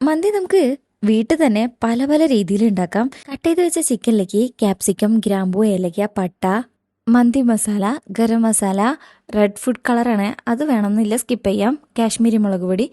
മന്തി നമുക്ക് വീട്ടിൽ തന്നെ പല പല രീതിയിൽ ഉണ്ടാക്കാം. കട്ട് ചെയ്ത് വെച്ച ചിക്കനിലേക്ക് ക്യാപ്സിക്കം ഗ്രാമ്പൂ ഏലക്ക പട്ട മന്തി മസാല ഗരം മസാല റെഡ് ഫുഡ് കളറാണ് അത് വേണമെന്നില്ല സ്കിപ്പ് ചെയ്യാം. കാശ്മീരി മുളക് പൊടി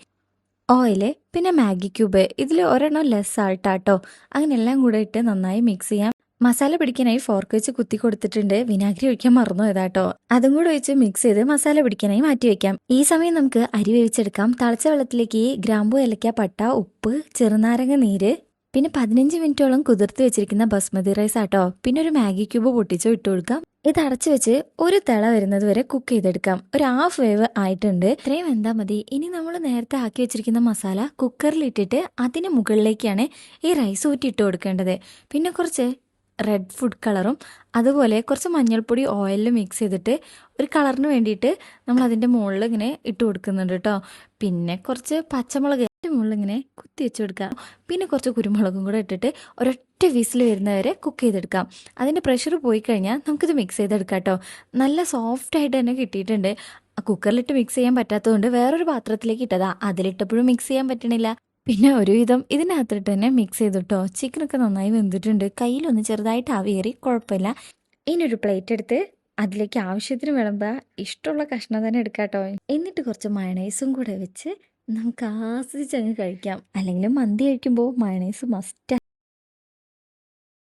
ഓയിൽ പിന്നെ മാഗി ക്യൂബ്. ഇതിൽ ഒരെണ്ണം ലെസ് ആൾട്ടാട്ടോ അങ്ങനെ എല്ലാം കൂടെ ഇട്ട് നന്നായി മിക്സ് ചെയ്യാം. മസാല പിടിക്കാനായി ഫോർക്ക് വെച്ച് കുത്തി കൊടുത്തിട്ടുണ്ട്. വിനാഗിരി ഒഴിക്കാൻ മറന്നു ഇതാട്ടോ. അതും കൂടെ ഒഴിച്ച് മിക്സ് ചെയ്ത് മസാല പിടിക്കാനായി മാറ്റി വെക്കാം. ഈ സമയം നമുക്ക് അരി വേവിച്ചെടുക്കാം. തളച്ച വെള്ളത്തിലേക്ക് ഗ്രാമ്പു ഏലക്ക പട്ട ഉപ്പ് ചെറുനാരങ്ങ നീര് പിന്നെ പതിനഞ്ച് മിനിറ്റോളം കുതിർത്ത് വെച്ചിരിക്കുന്ന ബസ്മതി റൈസ് ആട്ടോ. പിന്നെ ഒരു മാഗി ക്യൂബ് പൊട്ടിച്ചോ ഇട്ട് കൊടുക്കാം. ഇത് അടച്ചു വെച്ച് ഒരു തിള വരുന്നത് വരെ കുക്ക് ചെയ്തെടുക്കാം. ഒരു ഹാഫ് വേവ് ആയിട്ടുണ്ട്. ഇത്രയും എന്താ മതി. ഇനി നമ്മൾ നേരത്തെ ആക്കി വെച്ചിരിക്കുന്ന മസാല കുക്കറിൽ ഇട്ടിട്ട് അതിന് മുകളിലേക്കാണ് ഈ റൈസ് ഊറ്റി ഇട്ട് കൊടുക്കേണ്ടത്. പിന്നെ കുറച്ച് റെഡ് ഫുഡ് കളറും അതുപോലെ കുറച്ച് മഞ്ഞൾപ്പൊടി ഓയിലിൽ മിക്സ് ചെയ്തിട്ട് ഒരു കളറിന് വേണ്ടിയിട്ട് നമ്മൾ അതിന്റെ മുകളിൽ ഇങ്ങനെ ഇട്ട് കൊടുക്കുന്നുണ്ട് കേട്ടോ പിന്നെ കുറച്ച് പച്ചമുളക് മുകളിൽ ഇങ്ങനെ കുത്തി വെച്ച് കൊടുക്കാം പിന്നെ കുറച്ച് കുരുമുളകും കൂടെ ഇട്ടിട്ട് ഒരൊറ്റ വിസിൽ വരുന്നവരെ കുക്ക് ചെയ്തെടുക്കാം. അതിന്റെ പ്രഷർ പോയി കഴിഞ്ഞാൽ നമുക്കിത് മിക്സ് ചെയ്തെടുക്കാം കേട്ടോ നല്ല സോഫ്റ്റ് ആയിട്ട് തന്നെ കിട്ടിയിട്ടുണ്ട്. കുക്കറിലിട്ട് മിക്സ് ചെയ്യാൻ പറ്റാത്തതുകൊണ്ട് വേറൊരു പാത്രത്തിലേക്ക് ഇട്ടതാ. അതിലിട്ടപ്പോഴും മിക്സ് ചെയ്യാൻ പറ്റണില്ല. പിന്നെ ഒരുവിധം ഇതിനകത്തിട്ട് തന്നെ മിക്സ് ചെയ്തിട്ടോ. ചിക്കനൊക്കെ നന്നായി വെന്തിട്ടുണ്ട്. കയ്യിലൊന്ന് ചെറുതായിട്ട് ആവിയേറി കുഴപ്പമില്ല. ഇനി ഒരു പ്ലേറ്റ് എടുത്ത് അതിലേക്ക് ആവശ്യത്തിന് വിളമ്പുക. ഇഷ്ടമുള്ള കഷ്ണം തന്നെ എടുക്കാട്ടോ. കേട്ടോ എന്നിട്ട് കുറച്ച് മയണൈസും കൂടെ വെച്ച് നമുക്ക് ആസ്വദിച്ചങ്ങ് കഴിക്കാം. അല്ലെങ്കിൽ മന്തി കഴിക്കുമ്പോൾ മയണൈസ് മസ്റ്റ്